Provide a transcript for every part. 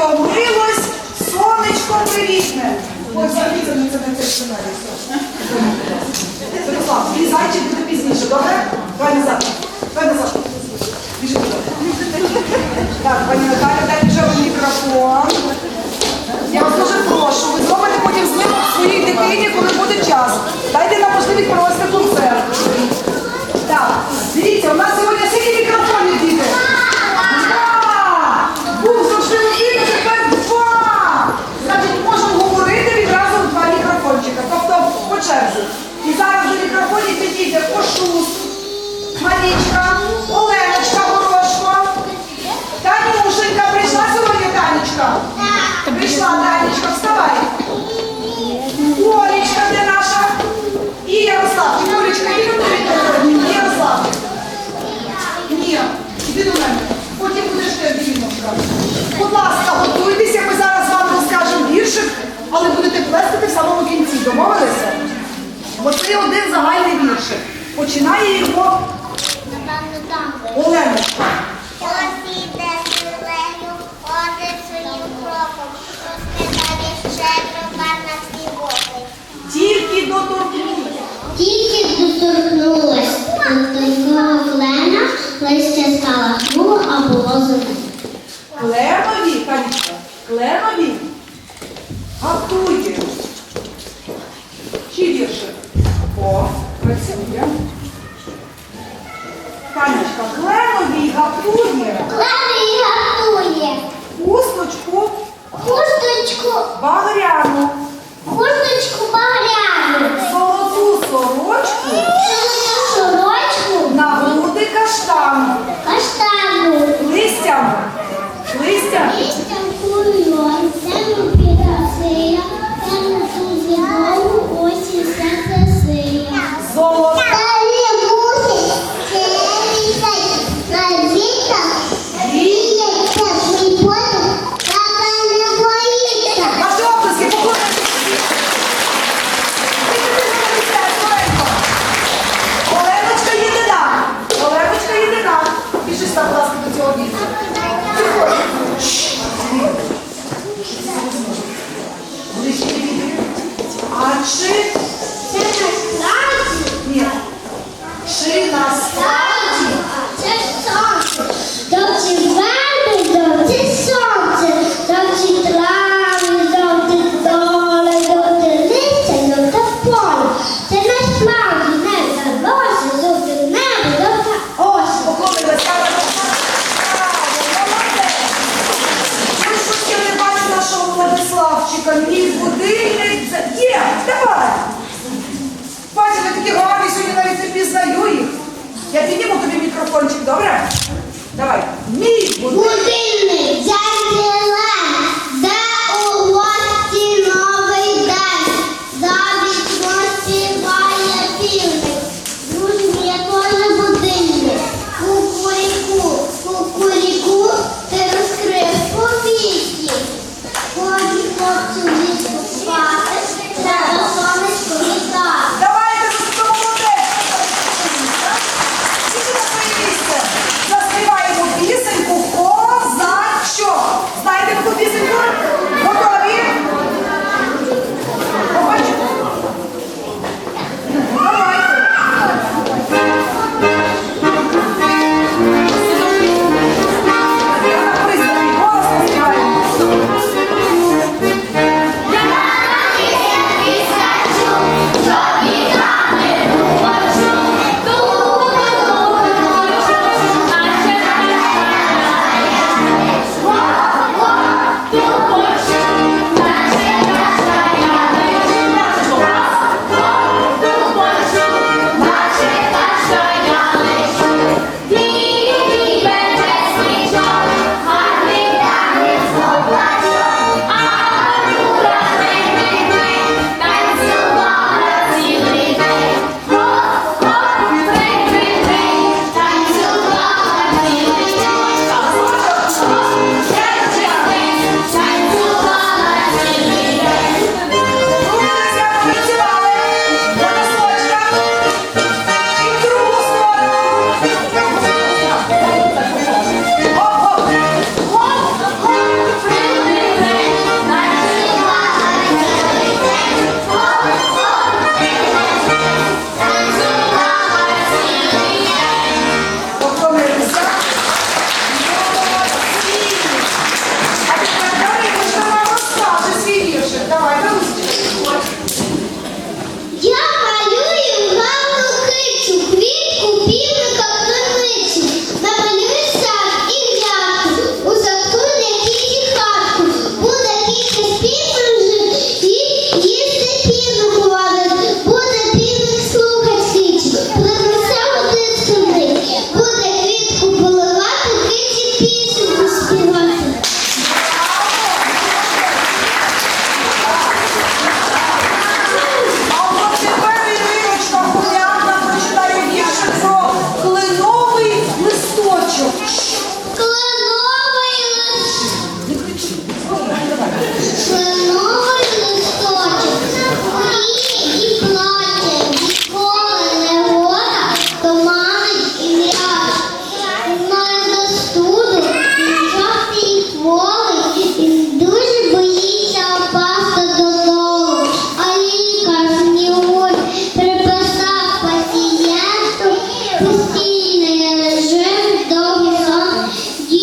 Ніби притомилось, сонечко привітне. Дивіться, ну, це не цей сценарій. Святослав, твій зайчик буде пізніше, добре? Давай назад. Давай назад. Так, пані Наталя, дайте вже мікрофон. Я вас дуже прошу, ви зробите потім знімок своїй дитині, коли буде час. Дайте нам можливість провести концерт. Так, дивіться, у нас сьогодні Починає його Напевно, там. Оленочка. Ось іде зеленю, ходить своїм кроком, розкидає щедро на всі боки. Тільки доторкнуться. Тільки доторкнулась до такого клена, листя стала хмуро, а було зелене. Кленові, Танечка, кленові. Гатує. Чи віршик? О, працює. Танечка, кленові гатує. Клен гатує. Хусточку. Хусточку, багряну, хусточку багряну, золоту сорочку. Сорочку. На груди каштану. каштану.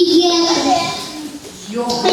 Yedi. Yok.